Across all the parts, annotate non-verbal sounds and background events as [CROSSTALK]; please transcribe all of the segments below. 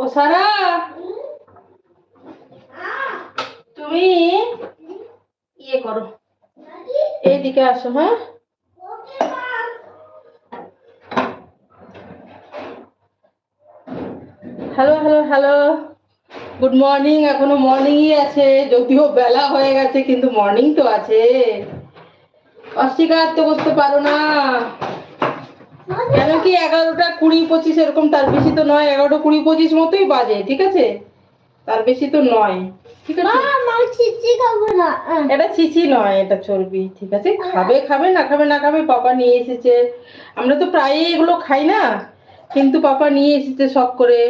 ও সারা। তুমি ইয়ে করো। এইদিকে আসো হ্যাঁ? Hello hello hello. Good morning, এখনও মর্নিংই আছে। যদিও বেলা হয়ে গেছে, কিন্তু মর্নিং তো আছে। অস্বীকার তো করতে পারো না। কেন কি এগারোটা কুড়ি পঁচিশ এরকম? তার বেশি তো নয় এগারোটা কুড়ি পঁচিশ মতোই বাজে ঠিক আছে? তার বেশি তো নয় ঠিক আছে? আমার ছিচি খাব না। এটা চিচি নয় এটা চর্বি ঠিক আছে? খাবে খাবে না খাবে না খাবে পাপা নিয়ে এসেছে। আমরা তো প্রায়ই এগুলো খাই না কিন্তু পাপা নিয়ে এসেছে শখ করে।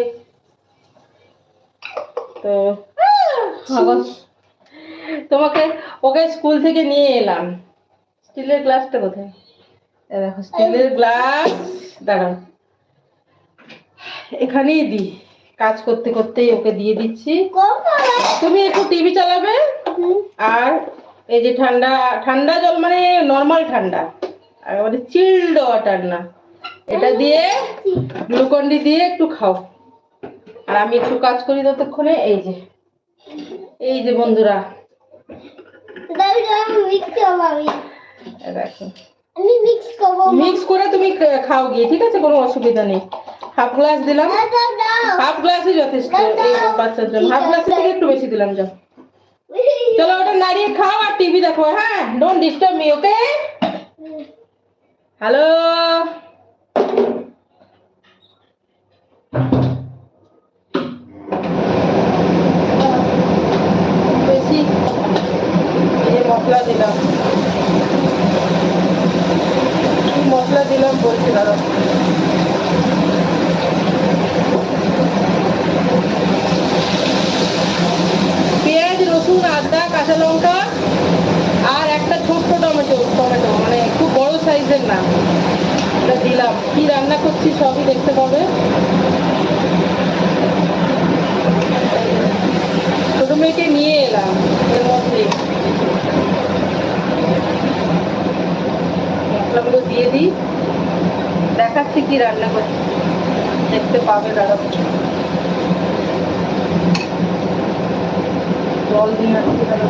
তো তোমাকে ওকে স্কুল থেকে নিয়ে এলাম। স্টিলের গ্লাসটা কোথায়? দেখো স্টিলের গ্লাস দাঁড়াও। এখানেই দি। কাজ করতে করতেই ওকে দিয়ে দিচ্ছি। তুমি একটু টিভি চালাবে? আর এই যে ঠান্ডা ঠান্ডা জল মানে নর্মাল ঠান্ডা। আর মানে চিল্ড ওয়াটার না। এটা দিয়ে গ্লুকন্ডি দিয়ে একটু খাও। আর আমি একটু কাজ করি ততক্ষণে। এই যে। এই যে বন্ধুরা। দেখো। আমি মিক্স করব। মিক্স করে তুমি খাও গিয়ে ঠিক আছে? কোনো অসুবিধা নেই। হাফ গ্লাস দিলাম। হাফ গ্লাসই যথেষ্ট বাচ্চার জন্য। হাফ গ্লাস থেকে একটু বেশি দিলাম যা চলো ওটা নাড়িয়ে খাও আর টিভি দেখো হ্যাঁ? Don't disturb me okay hello বেশি এই যে মশলা দিলাম কি মশলা দিলাম বলছি দাঁড়াও পেঁয়াজ রসুন আদা কাঁচা লঙ্কা আর একটা ছোট্ট টমেটো টমেটো মানে খুব বড় সাইজের না এটা দিলাম কি রান্না করছি সবই দেখতে পাবে ছোট মেয়েকে নিয়ে এলাম এর মধ্যে মশলাগুলো দিয়ে দিই দেখাচ্ছি কি রান্না করছি দেখতে পাবে দাদা। জল দিয়ে দাদা।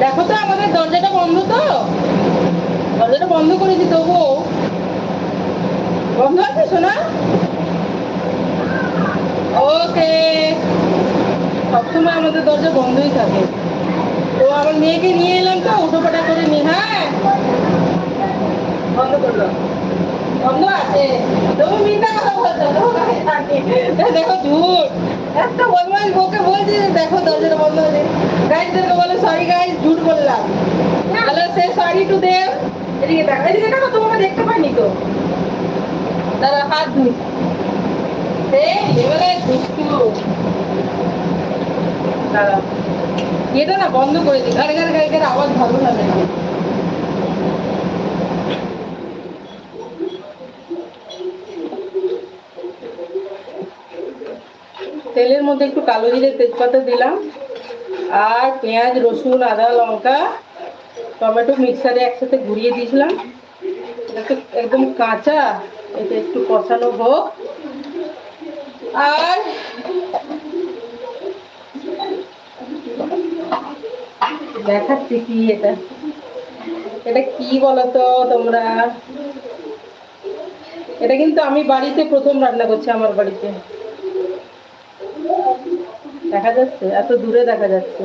দেখো তো আমাদের দরজাটা বন্ধ তো। দরজাটা বন্ধ করেছি তবু বন্ধ আছে শোনা ওকে সবসময় আমাদের দরজা বন্ধই থাকে। তো আমার মেয়েকে নিয়ে এলাম তো উঠোপাটা করে নি হ্যাঁ? বন্ধ করল। বন্ধ আছে। তুমি মিথ্যা কথা বলছো দেখো ঝুট একটা বদমাইশ বউকে বলছি দেখো দরজাটা বন্ধ আছে গাইজদেরকে বলে সরি গাইজ ঝুট বললাম। Hello say sorry to them এদিকে দেখো এদিকে দেখো তোমাকে দেখতে পাইনি তো। দাদা হাত ধুই। সেই লেভেলে দুষ্টু। দাঁড়া। এটা না বন্ধ করে দিই। গাড়ি গাড়ি গাড়ি গাড়ি, আওয়াজ ভালো লাগে তেলের মধ্যে একটু কালো জিরে তেজপাতা দিলাম। আর পেঁয়াজ, রসুন, আদা, লঙ্কা, টমেটো মিক্সারে একসাথে ঘুরিয়ে দিয়েছিলাম। একদম কাঁচা। এটা একটু কষানো হোক। আর দেখাচ্ছি কি এটা। এটা কি বলতো তোমরা? এটা কিন্তু আমি বাড়িতে প্রথম রান্না করছি আমার বাড়িতে। দেখা যাচ্ছে? এত দূরে দেখা যাচ্ছে।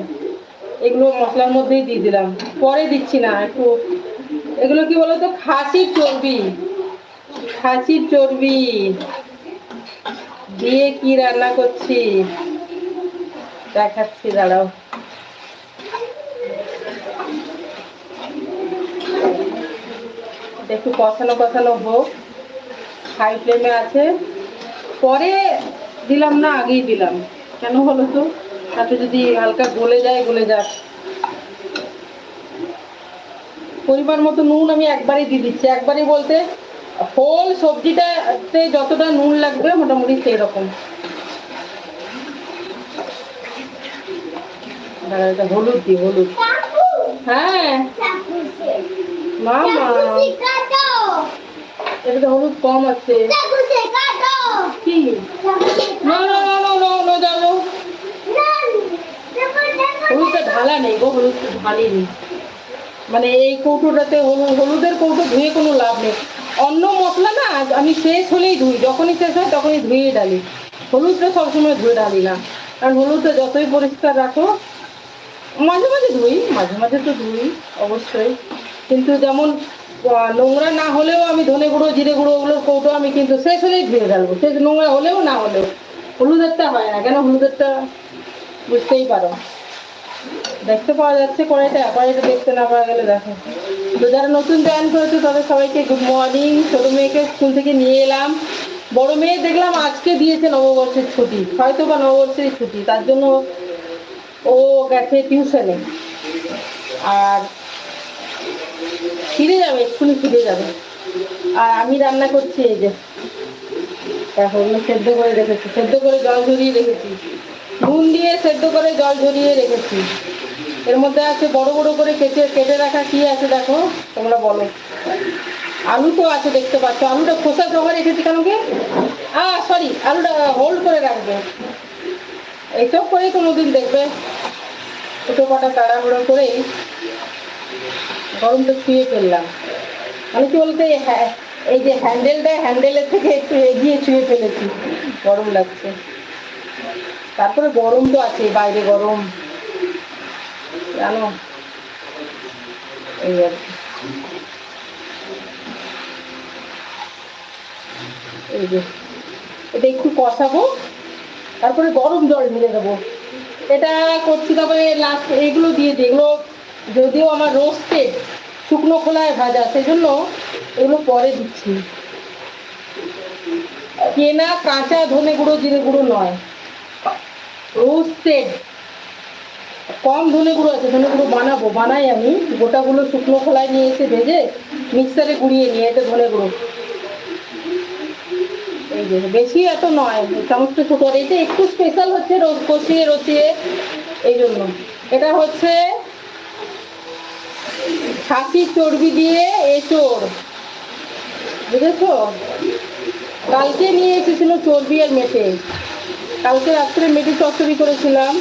এগুলো মশলার মধ্যেই দিয়ে দিলাম। পরে দিচ্ছি না, একটু এগুলো কি বলতো? খাসির চর্বি। খাসির চর্বি। দিয়ে কি রান্না করছি? দেখাচ্ছি, দাঁড়াও। একটু কষানো কষানো হোক। হাই ফ্লেমে আছে। পরে দিলাম না, আগেই দিলাম। কেন হলো তো? তাতে যদি হালকা গলে যায়, গলে যাক। পরিমাণ মতো নুন আমি একবারই দিয়ে দিচ্ছি। একবারই বলতে হোল সবজিটাতে যতটা নুন লাগবে মোটামুটি সেই রকম হলুদ দি হলুদ। হ্যাঁ। হলুদ কম আছে। কি? না না হলুদটা ঢালা নেই গো মানে এই কৌটোটাতে হলুদ হলুদের কৌটো ধুয়ে কোনো লাভ নেই। অন্য মশলা না, আমি শেষ হলেই ধুই, যখনই শেষ হয় তখনই ধুয়ে ডালি হলুদটা সবসময় ধুয়ে ডালি না। কারণ হলুদটা যতই পরিষ্কার রাখো, মাঝে মাঝে ধুই, মাঝে মাঝে তো ধুই, অবশ্যই। কিন্তু যেমন নোংরা না হলেও আমি ধনে গুঁড়ো, জিরে গুঁড়ো ওগুলোর কৌটো আমি কিন্তু শেষ হলেই ধুয়ে ডালবো শেষ নোংরা হলেও না হলেও। হলুদেরটা হয় না, কেন হলুদেরটা বুঝতেই পারো। দেখতে পাওয়া যাচ্ছে কড়াইটা কড়াইটা দেখতে না পাওয়া গেলে দেখো। তো যারা নতুন জয়েন করেছে, তাদের সবাইকে গুড মর্নিং ছোটো মেয়েকে স্কুল থেকে নিয়ে এলাম। বড় মেয়ে দেখলাম আজকে দিয়েছে নববর্ষের ছুটি। হয়তো বা নববর্ষের ছুটি, তার জন্য ও গেছে টিউশনে আর ফিরে যাবে, এক্ষুনি ফিরে যাবে। আর আমি রান্না করছি এই যে। দেখো, ওগুলো সেদ্ধ করে রেখেছি। সেদ্ধ করে জল ঝরিয়ে রেখেছি। নুন দিয়ে সেদ্ধ করে জল ঝরিয়ে রেখেছি। এর মধ্যে আছে বড় বড় করে কেটে কেটে রাখা কি আছে দেখো? তোমরা বলো। আলু তো আছে দেখতে পাচ্ছ। আলুটা খোসা জমা রেখেছি কেন কি? সরি আলুটা হোল্ড করে রাখবে। এইসব করেই কোনোদিন দেখবে। ছোটো পাটা তাড়াহুড়ো করেই গরমটা ছুঁয়ে ফেললাম। আমি কি বলতে এই এই যে হ্যান্ডেলটা, হ্যান্ডেলের থেকে একটু এগিয়ে ছুঁয়ে ফেলেছি। গরম লাগছে। তারপরে গরম তো আছে বাইরে গরম। জানো এই আর কি। এই যে এটা একটু কষাবো। তারপরে গরম জল ঢেলে দেবো। এটা করছি তারপরে লাস্ট এগুলো দিয়ে দিই। এগুলো যদিও আমার রোস্টেড শুকনো খোলায় ভাজা সেই জন্য এগুলো পরে দিচ্ছি। কেনা কাঁচা ধনে গুঁড়ো, জিরে গুঁড়ো নয়। রোস্টেড কম ধনে গুঁড়ো আছে, ধনে গুঁড়ো বানাবো, বানাই আমি। গোটাগুলো শুকনো খোলায় নিয়ে এসে ভেজে মিক্সারে গুঁড়িয়ে নিয়ে এটা ধনে গুঁড়ো। এই যে, বেশি এত নয়, চামচটা ছোটো। আর এটা একটু স্পেশাল হচ্ছে কষিয়ে রচিয়ে এই জন্য। এটা হচ্ছে খাসির চর্বি দিয়ে এঁচোড়। বুঝেছ? কালকে নিয়ে এসেছিল চর্বি আর মেটে। কালকে রাত্রে মেটে চচ্চড়ি করেছিলাম।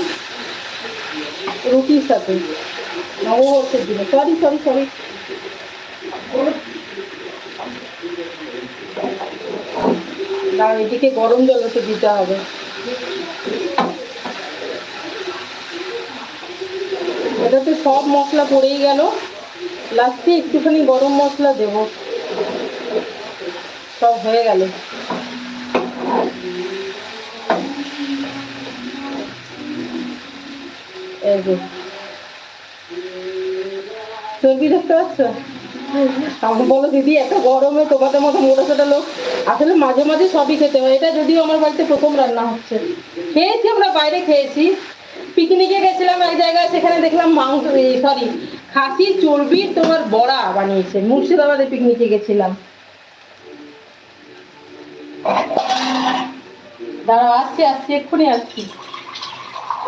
রুটির সাথে নববর্ষের দিনে। সরি সরি সরি দাঁড়াও এদিকে গরম জল একটু দিতে হবে। এটাতে সব মশলা পড়েই গেল। লাস্টে একটুখানি গরম মশলা দেব। সব হয়ে গেল। এই যে। চর্বি দেখতে পাচ্ছ? আমাকে বলো, দিদি, এত গরমে তোমাদের মতো মোটা সোটা লোক আসলে মাঝে মাঝে সবই খেতে হয়। এটা যদিও আমার বাড়িতে প্রথম রান্না হচ্ছে। খেয়েছি, আমরা বাইরে খেয়েছি। পিকনিকে গেছিলাম এক জায়গায়, সেখানে দেখলাম মাংস সরি খাসি, চর্বি, তোমার বড়া বানিয়েছে। মুর্শিদাবাদে পিকনিকে গেছিলাম। দাঁড়াও, আসছি আসছি, এক্ষুনি আসছি।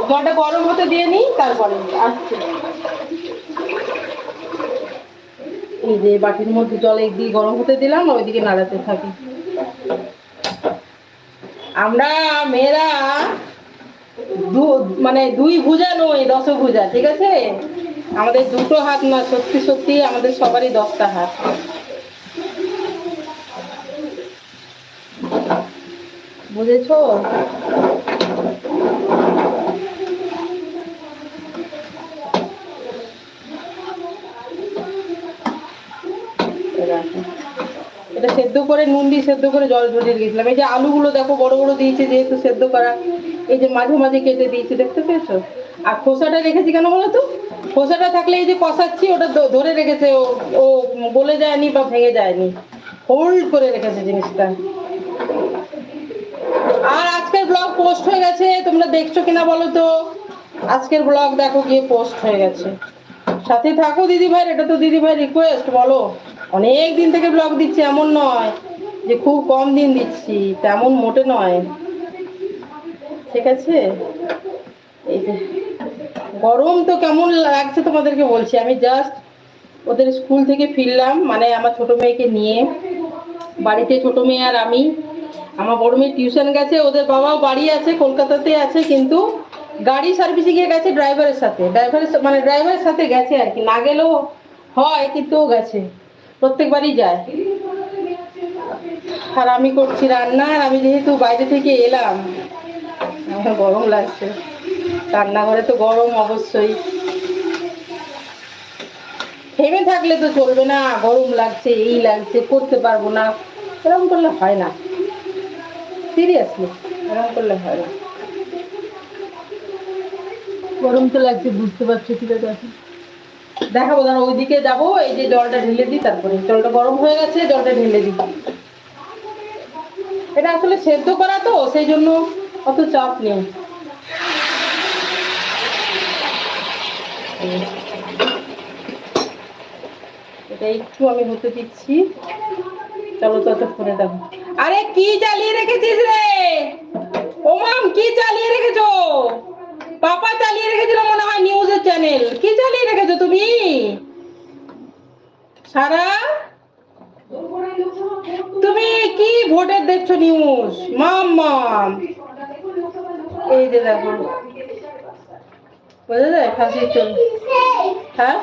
জলটা গরম হতে দিয়ে নিই, তারপরে আসছি। এই যে বাটির মধ্যে জল একদিকে গরম হতে দিলাম ওইদিকে নাড়াতে থাকি। আমরা মেয়েরা মানে দুই ভুজা নই দশ ভুজা ঠিক আছে? আমাদের দুটো হাত না, সত্যি সত্যি আমাদের সবারই দশটা হাত। বুঝেছ? এটা সেদ্ধ করে নুন দিয়ে সেদ্ধ করে জল ঝরিয়ে গেছিলাম এই যে আলুগুলো দেখো, বড় বড় দিয়েছে যেহেতু সেদ্ধ করা। এই যে মাঝে মাঝে কেটে দিয়েছি, দেখতে পেয়েছ? আর খোসাটা রেখেছি কেন বলো তো? খোসাটা থাকলে এই যে কষাচ্ছি, ওটা ধরে রেখেছে, ও ও বলে যায়নি বা ভেঙে যায়নি। হোল্ড করে রেখেছে জিনিসটা। আর আজকের ব্লগ পোস্ট হয়ে গেছে, তোমরা দেখছ কিনা বলো তো? আজকের ব্লগ দেখো গিয়ে পোস্ট হয়ে গেছে। সাথে থাকো দিদি ভাই এটা তো দিদি ভাই রিকোয়েস্ট বলো। অনেক দিন থেকে ব্লগ দিচ্ছি, এমন নয় যে খুব কম দিন দিচ্ছি, তেমন মোটে নয়। ঠিক আছে? এই যে, গরম তো কেমন লাগছে তোমাদেরকে বলছি, আমি জাস্ট ওদের স্কুল থেকে ফিরলাম মানে আমার ছোট মেয়েকে নিয়ে। বাড়িতে ছোট মেয়ে আর আমি। আমার বড় মেয়ে টিউশন গেছে, ওদের বাবাও বাড়ি আছে, কলকাতাতে আছে, কিন্তু গাড়ি সার্ভিসিং এ গেছে ড্রাইভারের সাথে। ড্রাইভারের মানে ড্রাইভারের সাথে গেছে আর কি, না গেলেও হয়, কিন্তু গেছে। প্রত্যেকবারই যায়। আর আমি করছি রান্না, আর আমি যেহেতু বাইরে থেকে এলাম, আমার গরম লাগছে। রান্নাঘরে তো গরম অবশ্যই। থেমে থাকলে তো চলবে না, গরম লাগছে, এই লাগছে, করতে পারব না। এরকম করলে হয় না। সিরিয়াসলি এরকম করলে হয় না। গরম তো লাগছে, বুঝতে পারছ ঠিক আছে? দেখাবো দাঁড়া ওইদিকে যাব, এই যে জলটা ঢেলে দিই, তারপরে জলটা গরম হয়ে গেছে, জলটা ঢেলে দিই। এটা আসলে সেদ্ধ করা তো, সেই জন্য অত চাপ নেই। এটা একটু আমি হতে দিচ্ছি। চলো তত ফোনে দেখো। আরে, কি চালিয়ে রেখেছিস রে? ওমাম, কি চালিয়ে রেখেছো? পাপা চালিয়ে রেখেছিল মনে হয় নিউজের চ্যানেল কি চালিয়ে সারা? তুমি কি ভোটের দেখছ নিউজ মাম মাম। এই যে দেখো। বোঝা যায়? ফাঁসি চল হ্যাঁ?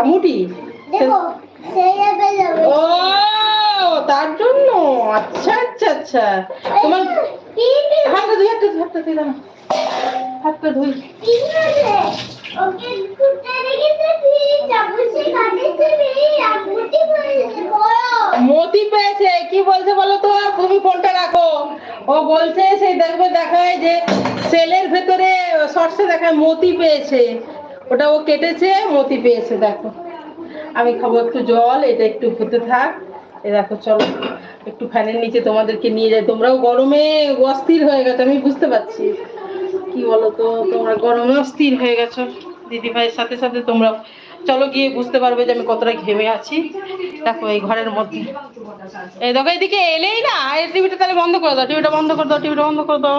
আমুটি? ও তার জন্য? আচ্ছা আচ্ছা আচ্ছা। তোমার কি কি হাতটা ধুই হাতটা হাতটা ধুই হাতটা ধুই। মতি পেয়েছে। কি বলছে বলো তো? তুমি ফোনটা রাখো। ও বলছে সেই দেখবে, দেখায় যে সেলের ভেতরে শর্টসে দেখায় মতি পেয়েছে। ওটা ও কেটেছে, মতি পেয়েছে, দেখো। আমি খাব একটু জল, এটা একটু হতে থাক। এ দেখো, চলো। একটু ফ্যানের নিচে তোমাদেরকে নিয়ে যাই। তোমরাও গরমে অস্থির হয়ে গেছো, আমি বুঝতে পারছি। কি বলো তো তোমরা গরমে অস্থির হয়ে গেছো। দিদি ভাইয়ের সাথে সাথে তোমরা চলো গিয়ে বুঝতে পারবে যে আমি কতটা ঘেমে আছি। দেখো এই ঘরের মধ্যে। এই দেখো, এদিকে এলেই না, এই টিভিটা তাহলে বন্ধ করে দাও, টিভিটা বন্ধ করে দাও, টিভিটা বন্ধ করে দাও।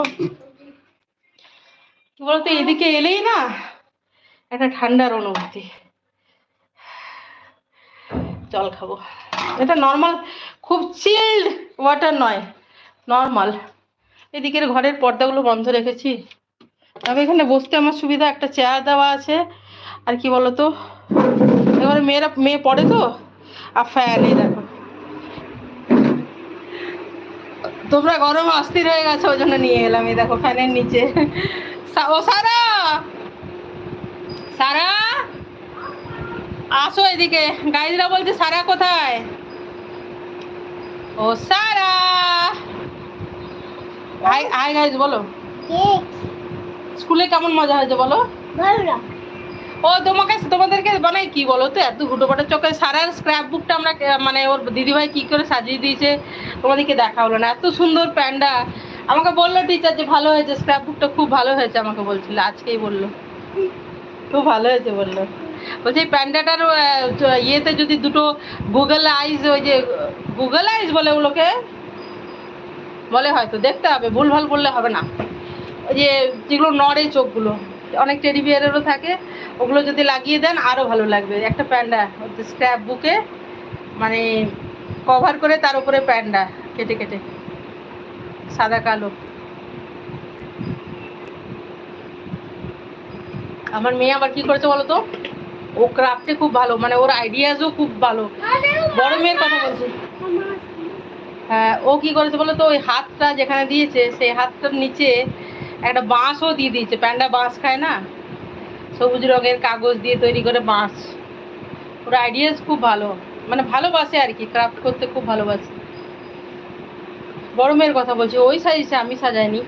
কি বলতো, এদিকে এলেই না, একটা ঠান্ডার অনুভূতি। জল খাব। এটা নর্মাল খুব চিল্ড ওয়াটার নয় নর্মাল এদিকের ঘরের পর্দাগুলো বন্ধ রেখেছি। তবে এখানে বসতে আমার সুবিধা, একটা চেয়ার দেওয়া আছে। আর কি বলতো? এবারে মেয়েরা, মেয়ে পড়ে তো? আর ফ্যান এই দেখো। তোমরা গরম অস্থির হয়ে গেছো, ওই জন্য নিয়ে এলাম, এই দেখো ফ্যানের নিচে। ও সারা! সারা! আসো এদিকে। গাইজরা বলছে, সারা কোথায়? ও সারা! হাই হাই গাইজ বলো। স্কুলে কেমন মজা হয়েছে বলো? ও তোমাকে তোমাদেরকে বানাই কি বলো তো? এত হুটোপাটা চোখে সারার স্ক্র্যাপ বুকটা আমরা মানে ওর দিদিভাই কি করে সাজিয়ে দিয়েছে তোমাদেরকে দেখা হলো না। এত সুন্দর প্যান্ডা আমাকে বলল টিচার যে ভালো হয়েছে স্ক্র্যাপ বুকটা খুব ভালো হয়েছে আমাকে বলছিল আজকেই বলল। খুব ভালো হয়েছে বলল। বলছে এই প্যান্ডাটার ইয়েতে যদি দুটো গুগল আইস ওই যে গুগল আইস বলে ওগুলোকে? বলে হয়তো দেখতে হবে ভুল ভালো বললে হবে না। ওই যে যেগুলো নড়ে চোখগুলো, অনেক টেডি বিয়ারেরও থাকে, ওগুলো যদি লাগিয়ে দেন আরও ভালো লাগবে। একটা প্যান্ডা স্ক্র্যাপ বুকে মানে কভার করে তার উপরে প্যান্ডা কেটে কেটে। সাদা, কালো। আমার মেয়ে আবার কি করেছে বলো তো? ও ক্রাফটে খুব ভালো মানে ওর আইডিয়াসও খুব ভালো। বড় মেয়ের কথা বলছি। হ্যাঁ ও কি করেছে বলো তো? ওই হাতটা যেখানে দিয়েছে, সেই হাতটার নিচে একটা বাঁশও দিয়ে দিয়েছে, প্যান্ডা বাঁশ খায় না? সবুজ রঙের কাগজ দিয়ে তৈরি করে বাঁশ। ওর আইডিয়াস খুব ভালো। মানে ভালোবাসে আর কি ক্রাফট করতে খুব ভালোবাসে। বড় মেয়ের কথা বলছি, ওই সাজিয়েছে আমি সাজাইনি।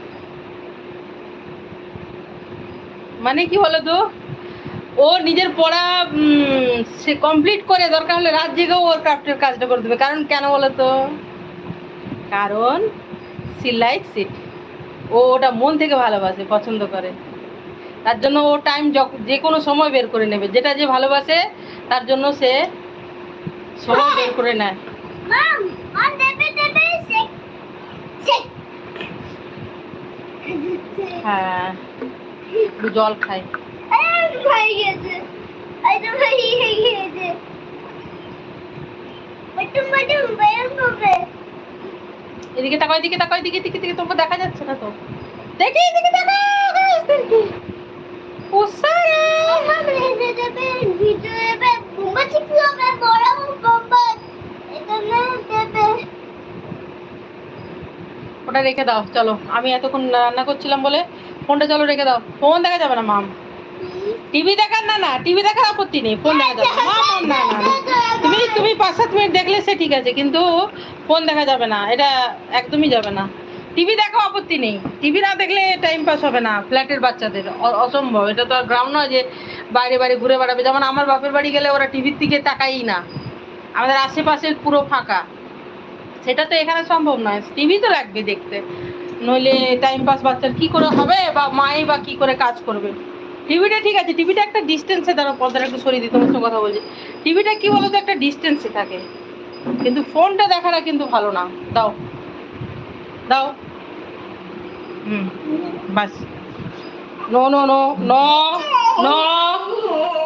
মানে কি বলো তো ও নিজের পড়া সে কমপ্লিট করে, দরকার হলে রাত জেগেও ওর ক্রাফটের কাজটা করে দেবে। কারণ কেন বলো তো কারণ সি লাইক ইট ও ওটা মন থেকে ভালোবাসে পছন্দ করে। তার জন্য ও টাইম যে কোনো সময় বের করে নেবে। যেটা যে ভালোবাসে তার জন্য সে সময় বের করে নেয়। হ্যাঁ জল খাই। গেছে এই তো ভাই গেছে বটম বটম বের করবে এদিকে তাকাও এদিকে তাকাও এদিকে এদিকে এদিকে তোমাকে দেখা যাচ্ছে না তো। দেখি এদিকে তাকাও guys, দেখি। ও সারা। সামনে দেবে ভিতরে দেবে বোমা চিপি হবে বড় এটা না দেবে ওটা রেখে দাও চলো। আমি এতক্ষণ রান্না করছিলাম বলে ফোনটা চলো রেখে দাও। ফোন দেখা যাবে না মাম। টিভি দেখার না না টিভি দেখার আপত্তি নেই ফোন দেখা যাবে না না না। তুমি পাঁচ সাত মিনিট দেখলে সে ঠিক আছে, কিন্তু ফোন দেখা যাবে না, এটা একদমই যাবে না। টিভি দেখো আপত্তি নেই। টিভি না দেখলে টাইম পাস হবে না ফ্ল্যাটের বাচ্চাদের অসম্ভব। এটা তো আর গ্রাউন্ড নয় যে বাইরে বাইরে ঘুরে বেড়াবে। যেমন আমার বাপের বাড়ি গেলে ওরা টিভির দিকে তাকাই না। আমাদের আশেপাশে পুরো ফাঁকা। সেটা তো এখানে সম্ভব নয়। টিভি তো লাগবে দেখতে। নইলে টাইম পাস বাচ্চার কি করে হবে বা মাই বা কি করে কাজ করবে? টিভিটা ঠিক আছে। টিভিটা একটা ডিস্টেন্সে দাঁড়ো পর্দাটা একটু সরিয়ে দিই, তোমার সঙ্গে কথা বলছি। টিভিটা কি বলো তো একটা ডিস্টেন্সে থাকে। কিন্তু ফোনটা দেখাটা কিন্তু ভালো না। দাও। দাও। হুম, বাস। No no no no no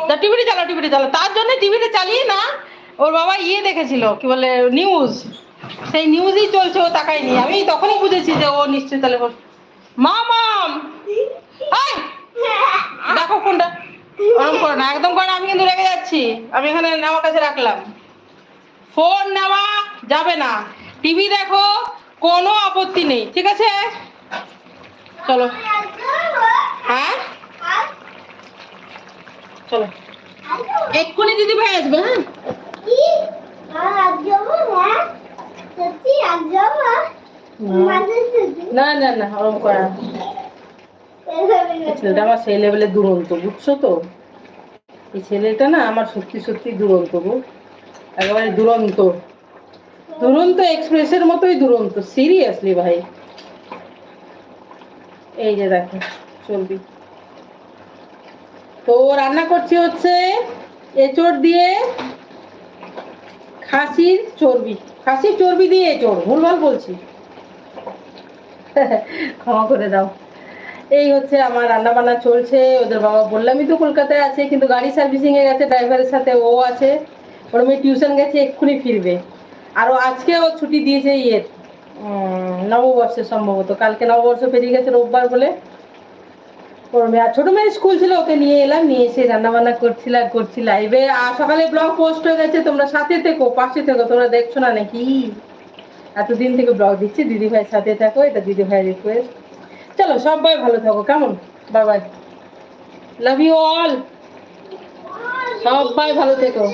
তা টিভিটা চালাও টিভিটা চালাও। তার জন্য টিভিটা চালিয়ে না, ওর বাবা ইয়ে দেখেছিল, কি বলে নিউজ সেই নিউজই চলছে, ও তাকায়নি। আমি তখনই বুঝেছি যে ও নিশ্চয়ই তাহলে ওর- মামাম দেখো ফোনটা ওরকম করো না, একদম করো আমি কিন্তু রেগে যাচ্ছি। আমি এখানে আমার কাছে রাখলাম। ফোন নেওয়া যাবে না। টিভি দেখো, কোনো আপত্তি নেই, ঠিক আছে? চলো। হ্যাঁ? চলো। এক্ষুনি দিদি ভাই আসবে হ্যাঁ? না না না ওরকম করা। ছেলেটা আমার সেই দুরন্ত, বুঝছ তো? এই ছেলেটা না আমার সত্যি সত্যি দুরন্ত গো। একেবারে দুরন্ত। দুরন্ত এক্সপ্রেসের মতোই দুরন্ত সিরিয়াসলি ভাই। এই যে দেখো, চলবি। তো রান্না করছি হচ্ছে এঁচড় দিয়ে খাসির চর্বি। খাসির চর্বি দিয়ে এঁচড়, ভুলভাল বলছি। [LAUGHS] ক্ষমা করে দাও। এই হচ্ছে আমার রান্না বান্না চলছে ওদের বাবা বললামই তো কলকাতায় আছে কিন্তু গাড়ি সার্ভিসিং এ গেছে ড্রাইভারের সাথে ও আছে ওর মেয়ে টিউশন গেছে এক্ষুনি ফিরবে। আরও আজকে ও ছুটি দিয়েছে উম, নববর্ষে সম্ভবত কালকে নববর্ষ পেরিয়ে গেছে রোববার বলে। ওর মেয়ে আর ছোটো মেয়ের স্কুল ছিল ওকে নিয়ে এলাম নিয়ে এসে রান্না বান্না করছিল আর করছি লাইভে আর সকালে ব্লগ পোস্ট হয়ে গেছে তোমরা সাথে থেকো পাশে থেকো তোমরা দেখছ না নাকি? এতদিন থেকে ব্লগ দিচ্ছি দিদি ভাইয়ের সাথে থাকো এটা দিদি ভাইয়ের রিকোয়েস্ট চলো সবাই ভালো থাকো কেমন? Bye bye love you all সবাই ভালো থেকো।